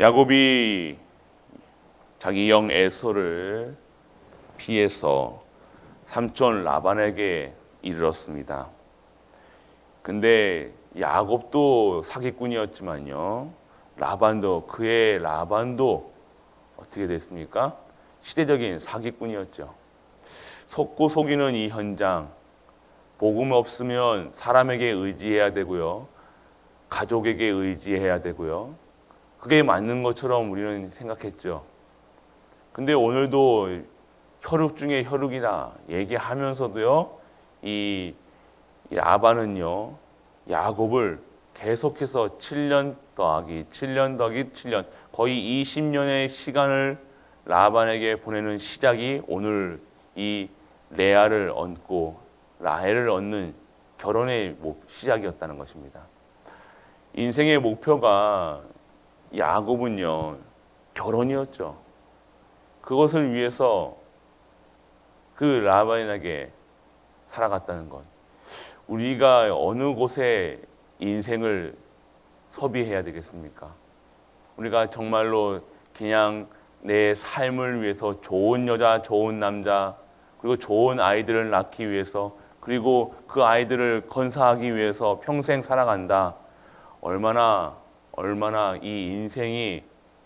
야곱이 자기 영 에서를 피해서 삼촌 라반에게 이르렀습니다. 근데 야곱도 사기꾼이었지만요. 라반도 그의 라반도 어떻게 됐습니까? 시대적인 사기꾼이었죠. 속고 속이는 이 현장 복음 없으면 사람에게 의지해야 되고요. 가족에게 의지해야 되고요. 그게 맞는 것처럼 우리는 생각했죠. 근데 오늘도 혈육 중에 혈육이라 얘기하면서도요, 이, 이 라반은요, 야곱을 계속해서 7년 더하기, 7년 더하기 7년, 거의 20년의 시간을 라반에게 보내는 시작이 오늘 이 레아를 얻고 라헬을 얻는 결혼의 목- 시작이었다는 것입니다. 인생의 목표가 야곱은요, 결혼이었죠. 그것을 위해서 그 라반에게 살아갔다는 것. 우리가 어느 곳에 인생을 소비해야 되겠습니까? 우리가 정말로 그냥 내 삶을 위해서 좋은 여자, 좋은 남자, 그리고 좋은 아이들을 낳기 위해서, 그리고 그 아이들을 건사하기 위해서 평생 살아간다. 얼마나, 얼마나 이 인생이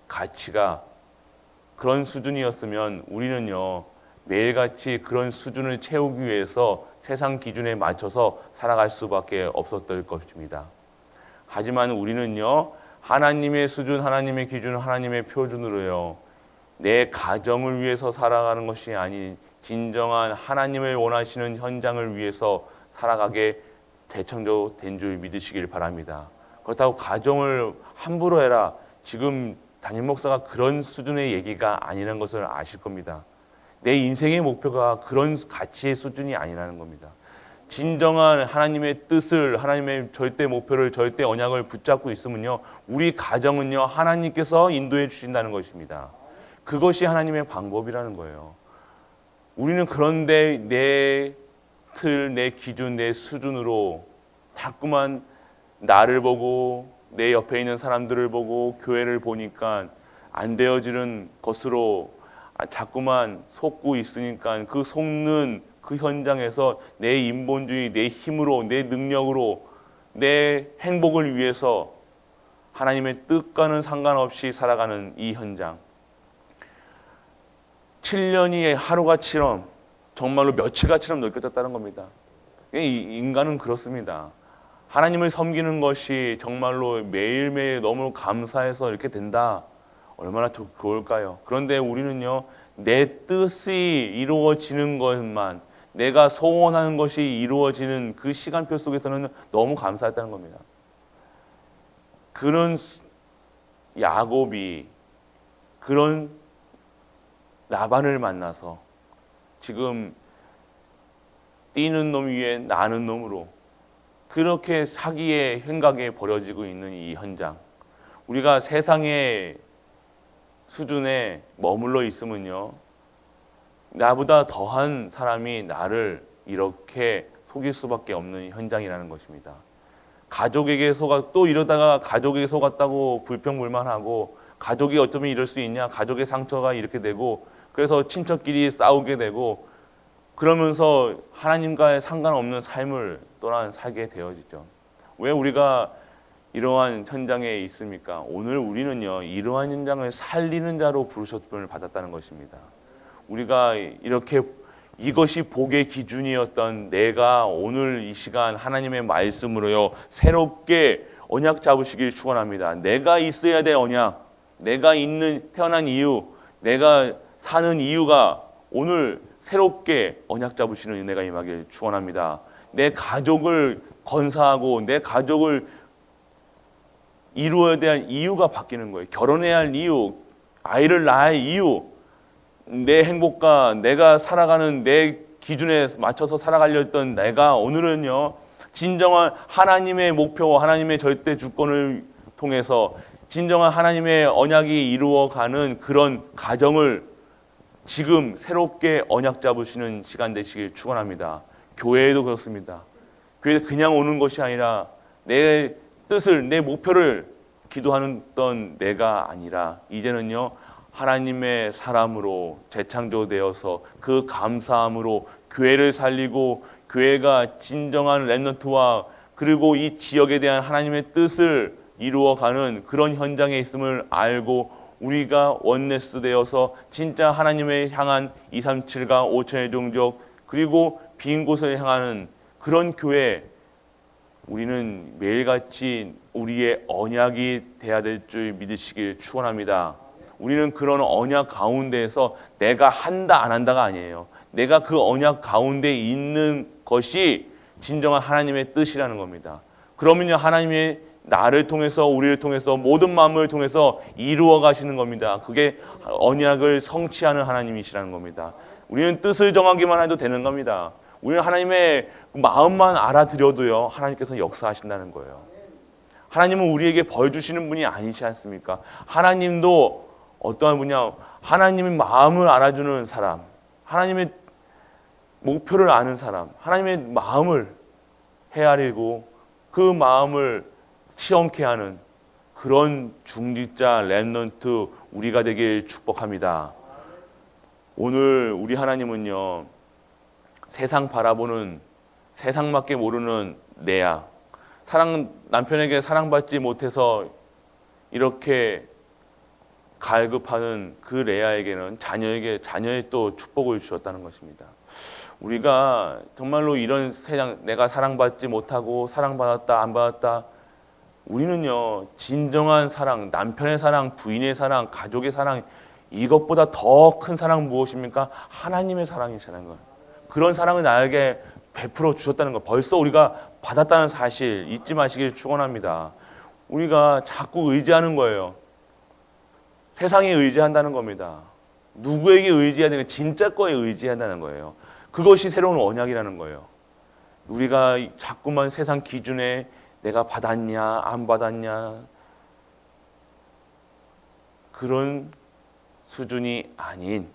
가치가 그런 수준이었으면 우리는요, 매일같이 그런 수준을 채우기 위해서 세상 기준에 맞춰서 살아갈 수밖에 없었을 것입니다. 하지만 우리는요, 하나님의 수준, 하나님의 기준, 하나님의 표준으로요, 내 가정을 위해서 살아가는 것이 아닌 진정한 하나님을 원하시는 현장을 위해서 살아가게 대청조 된줄 믿으시길 바랍니다. 그렇다고 가정을 함부로 해라. 지금 담임 목사가 그런 수준의 얘기가 아니라는 것을 아실 겁니다. 내 인생의 목표가 그런 가치의 수준이 아니라는 겁니다. 진정한 하나님의 뜻을 하나님의 절대 목표를 절대 언약을 붙잡고 있으면요. 우리 가정은요. 하나님께서 인도해 주신다는 것입니다. 그것이 하나님의 방법이라는 거예요. 우리는 그런데 내 틀, 내 기준, 내 수준으로 자꾸만 나를 보고 내 옆에 있는 사람들을 보고 교회를 보니까 안 되어지는 것으로 아, 자꾸만 속고 있으니까 그 속는 그 현장에서 내 인본주의, 내 힘으로, 내 능력으로 내 행복을 위해서 하나님의 뜻과는 상관없이 살아가는 이 현장. 7년이 하루가처럼 정말로 며칠가처럼 느껴졌다는 겁니다. 이 인간은 그렇습니다. 하나님을 섬기는 것이 정말로 매일매일 너무 감사해서 이렇게 된다. 얼마나 좋- 좋을까요? 그런데 우리는요, 내 뜻이 이루어지는 것만, 내가 소원하는 것이 이루어지는 그 시간표 속에서는 너무 감사했다는 겁니다. 그런 수- 야곱이 그런 라반을 만나서 지금 뛰는 놈 위에 나는 놈으로 그렇게 사기의 행각에 벌어지고 있는 이 현장. 우리가 세상의 수준에 머물러 있으면요. 나보다 더한 사람이 나를 이렇게 속일 수밖에 없는 현장이라는 것입니다. 가족에게 속아 또 이러다가 가족에게 속았다고 불평불만하고 가족이 어쩌면 이럴 수 있냐? 가족의 상처가 이렇게 되고 그래서 친척끼리 싸우게 되고 그러면서 하나님과의 상관없는 삶을 또한 살게 되어지죠. 왜 우리가 이러한 현장에 있습니까? 오늘 우리는요, 이러한 현장을 살리는 자로 부르셨음을 받았다는 것입니다. 우리가 이렇게 이것이 복의 기준이었던 내가 오늘 이 시간 하나님의 말씀으로요, 새롭게 언약 잡으시길 축원합니다. 내가 있어야 될 언약, 내가 있는 태어난 이유, 내가 사는 이유가 오늘 새롭게 언약 잡으시는 은혜가 임하길 축원합니다. 내 가족을 건사하고 내 가족을 이루어야 될 이유가 바뀌는 거예요. 결혼해야 할 이유, 아이를 낳아야 할 이유, 내 행복과 내가 살아가는 내 기준에 맞춰서 살아가려 했던 내가 오늘은요, 진정한 하나님의 목표, 하나님의 절대 주권을 통해서 진정한 하나님의 언약이 이루어가는 그런 가정을 지금 새롭게 언약 잡으시는 시간 되시길 축원합니다. 교회에도 그렇습니다. 교회 그냥 오는 것이 아니라 내 뜻을 내 목표를 기도하던 내가 아니라 이제는요 하나님의 사람으로 재창조되어서 그 감사함으로 교회를 살리고 교회가 진정한 렘넌트와 그리고 이 지역에 대한 하나님의 뜻을 이루어가는 그런 현장에 있음을 알고 우리가 원네스 되어서 진짜 하나님의 향한 237과 5천의 종족 그리고 빈 곳을 향하는 그런 교회 우리는 매일같이 우리의 언약이 돼야 될 줄 믿으시길 축원합니다. 우리는 그런 언약 가운데에서 내가 한다 안 한다가 아니에요. 내가 그 언약 가운데 있는 것이 진정한 하나님의 뜻이라는 겁니다. 그러면요 하나님의 나를 통해서 우리를 통해서 모든 마음을 통해서 이루어 가시는 겁니다. 그게 언약을 성취하는 하나님이시라는 겁니다. 우리는 뜻을 정하기만 해도 되는 겁니다. 우리는 하나님의 마음만 알아들여도요 하나님께서 역사하신다는 거예요. 하나님은 우리에게 벌 주시는 분이 아니지 않습니까? 하나님도 어떠한 분이냐? 하나님의 마음을 알아주는 사람, 하나님의 목표를 아는 사람, 하나님의 마음을 헤아리고 그 마음을 시험케 하는 그런 중직자 렘넌트 우리가 되길 축복합니다. 오늘 우리 하나님은요 세상 바라보는 세상밖에 모르는 내야. 사랑 남편에게 사랑받지 못해서 이렇게 갈급하는 그 레아에게는 자녀에게 자녀의 또 축복을 주셨다는 것입니다. 우리가 정말로 이런 세상 내가 사랑받지 못하고 사랑받았다 안 받았다 우리는요 진정한 사랑 남편의 사랑 부인의 사랑 가족의 사랑 이것보다 더 큰 사랑 무엇입니까? 하나님의 거 그런 사랑을 나에게 베풀어 주셨다는 거 벌써 우리가 받았다는 사실 잊지 마시길 축원합니다. 우리가 자꾸 의지하는 거예요. 세상에 의지한다는 겁니다. 누구에게 의지해야 되는 진짜 거에 의지해야 한다는 거예요. 그것이 새로운 언약이라는 거예요. 우리가 자꾸만 세상 기준에 내가 받았냐 안 받았냐 그런 수준이 아닌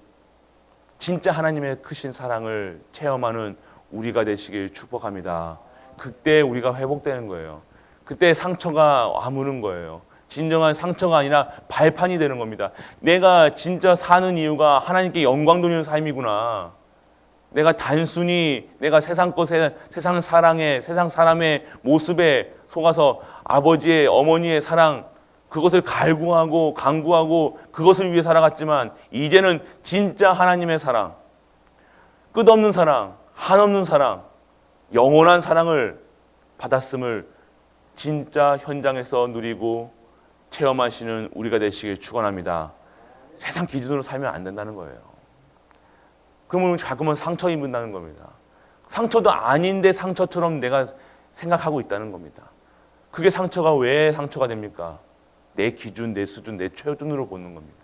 진짜 하나님의 크신 사랑을 체험하는 우리가 되시길 축복합니다. 그때 우리가 회복되는 거예요. 그때 상처가 아무는 거예요. 진정한 상처가 아니라 발판이 되는 겁니다. 내가 진짜 사는 이유가 하나님께 영광 돌리는 삶이구나. 내가 단순히 내가 세상 것에 세상 사랑에 세상 사람의 모습에 속아서 아버지의 어머니의 사랑 그것을 갈구하고 강구하고 그것을 위해 살아갔지만 이제는 진짜 하나님의 사랑 끝없는 사랑 한없는 사랑 영원한 사랑을 받았음을 진짜 현장에서 누리고 체험하시는 우리가 되시길 축원합니다. 세상 기준으로 살면 안 된다는 거예요. 그러면 자꾸만 상처 입는다는 겁니다. 상처도 아닌데 상처처럼 내가 생각하고 있다는 겁니다. 그게 상처가 왜 상처가 됩니까? 내 기준, 내 수준, 내 최준으로 보는 겁니다.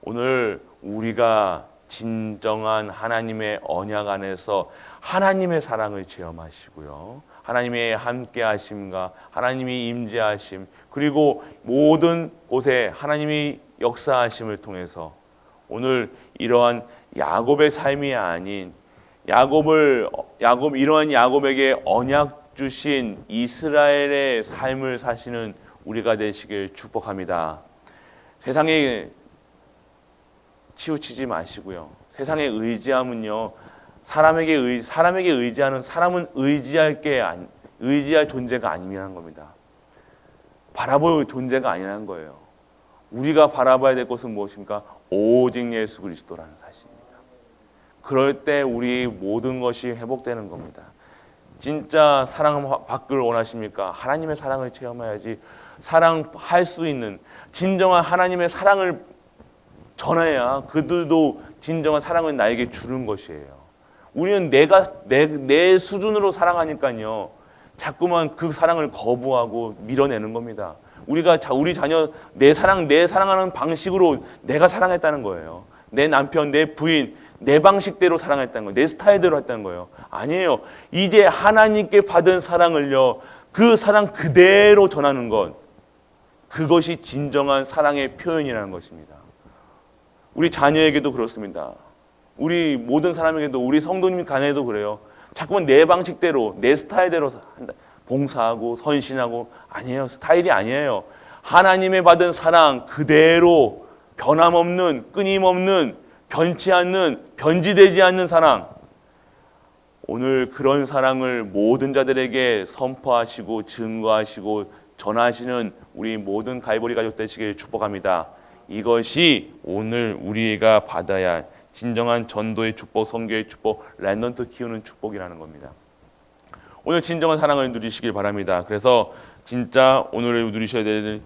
오늘 우리가 진정한 하나님의 언약 안에서 하나님의 사랑을 체험하시고요. 하나님의 함께 하심과 하나님의 임재하심 그리고 모든 곳에 하나님이 역사하심을 통해서 오늘 이러한 야곱의 삶이 아닌 야곱을 야곱 이러한 야곱에게 언약 주신 이스라엘의 삶을 사시는 우리가 되시길 축복합니다. 세상에 치우치지 마시고요. 세상에 의지함은요. 사람에게 의 사람에게 의지하는 사람은 의지할 게 아니, 의지할 존재가 아니라는 겁니다. 바라볼 존재가 아니라는 거예요. 우리가 바라봐야 될 것은 무엇입니까? 오직 예수 그리스도라는 사실입니다. 그럴 때 우리 모든 것이 회복되는 겁니다. 진짜 사랑 받기를 원하십니까? 하나님의 사랑을 체험해야지 사랑할 수 있는 진정한 하나님의 사랑을 전해야 그들도 진정한 사랑을 나에게 주는 것이에요. 우리는 내가 내, 내 수준으로 사랑하니까요. 자꾸만 그 사랑을 거부하고 밀어내는 겁니다. 우리가 자, 우리 자녀 내 사랑 내 사랑하는 방식으로 내가 사랑했다는 거예요. 내 남편, 내 부인 내 방식대로 사랑했다는 거예요. 내 스타일대로 했다는 거예요. 아니에요. 이제 하나님께 받은 사랑을요. 그 사랑 그대로 전하는 것. 그것이 진정한 사랑의 표현이라는 것입니다. 우리 자녀에게도 그렇습니다. 우리 모든 사람에게도 우리 성도님 간에도 그래요. 자꾸만 내 방식대로 내 스타일대로. 봉사하고 선신하고 아니에요. 스타일이 아니에요. 하나님의 받은 사랑 그대로 변함없는 끊임없는 변치 않는 변질되지 않는 사랑 오늘 그런 사랑을 모든 자들에게 선포하시고 증거하시고 전하시는 우리 모든 가이보리 가족 되시길 축복합니다. 이것이 오늘 우리가 받아야 할 진정한 전도의 축복, 성교의 축복, 랜던트 키우는 축복이라는 겁니다. 오늘 진정한 사랑을 누리시길 바랍니다. 그래서 진짜 오늘 누리셔야 될한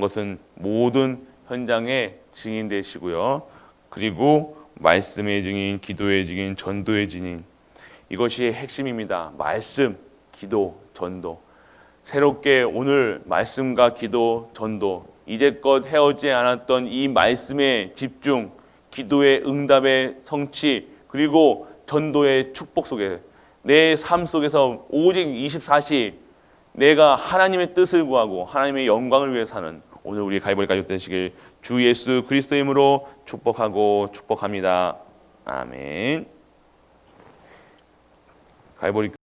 것은 모든 현장의 증인 되시고요. 그리고 말씀의 증인, 기도의 증인, 전도의 증인 이것이 핵심입니다. 말씀, 기도, 전도. 새롭게 오늘 말씀과 기도, 전도 이제껏 헤어지지 않았던 이 말씀의 집중, 기도의 응답의 성취 그리고 전도의 축복 속에 내 삶 속에서 오직 24시 내가 하나님의 뜻을 구하고 하나님의 영광을 위해 사는 오늘 우리 가이벌 가족 되시길 주 예수 그리스도의 이름으로 축복하고 축복합니다. 아멘. 가이벌이